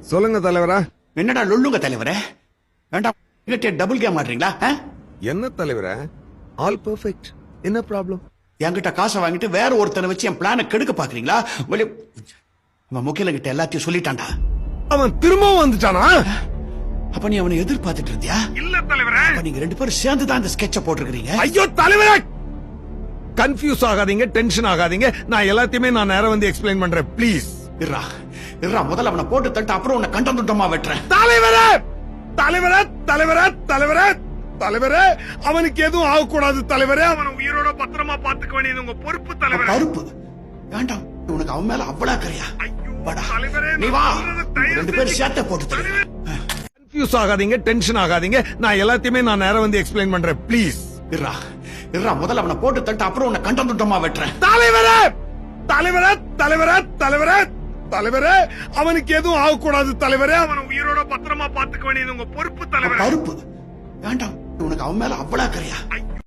சொல்லுங்க தலைவரா. என்னடா லொல்லுங்க தலைவரே? வேண்டாம் டபுள் கேம் ஆடுறீங்களா? என்ன தலைவரா? ஆல் பெர்ஃபெக்ட் என்ன ப்ராப்ளம் என்கிட்ட காசை வாங்கிட்டு வேற ஒருத்தனை வச்சு என் பிளானை கெடுக்க பாக்குறீங்களா? அவன் முக்கியல கிட்ட எல்லாத்தையும் சொல்லிட்டான்டா. அவன் திரும்பவும் வந்துட்டானா? அப்ப நீ அவனை எதிர்பார்த்துட்டு இருந்தியா? இல்ல தலைவரே. நீங்க ரெண்டு பேரும் சேர்ந்து தான் இந்த ஸ்கெட்ச போட்டிருக்கீங்க ஐயோ தலைவரே! கன்ஃபியூஸ் ஆகாதீங்க டென்ஷன் ஆகாதீங்க. நான் எல்லாத்தையுமே நான் நேரம் வந்து எக்ஸ்பிளைன் பண்றேன். ப்ளீஸ் இருடா. இருடா முதல்ல அவனை போட்டு தட்டு அப்புறம் உன்னை கண்டம் துண்டமா வெட்டுறேன். தலைவரே! தலைவரே தலைவரே தலைவரே தலைவரே! அவனுக்கு எதுவும் ஆகக்கூடாது தலைவரே. அவனை உயிரோட பத்திரமா பாத்துக்க வேண்டியது உங்க பொறுப்பு தலைவரே. கருப்பு. வேண்டாம் உனக்கு அவன் மேல அவ்வளவு. தலைவரே, நீ வா. ரெண்டு பேரும் சேர்த்த போட்டு. கன்ஃபியூஸ் ஆகாதீங்க டென்ஷன் ஆகாதீங்க. நான் எல்லாத்தையுமே நான் நேரம் வந்து எக்ஸ்பிளைன் பண்றேன் ப்ளீஸ் இருடா இருடா முதல்ல அவனை போட்டு தட்டு அப்புறம் உன்னை கண்டம் துண்டமா வெட்டுறேன். தலைவரே! தலைவரே தலைவரே தலைவரே! தலைவரே அவனுக்கு எதுவும் ஆகக்கூடாது தலைவரே. அவனை உயிரோட பத்திரமா பாத்துக்க வேண்டியது உங்க பொறுப்பு தலைவரே. கருப்பு. வேண்டாம். உனக்கு அவன் மேல அவ்வளவு கரையா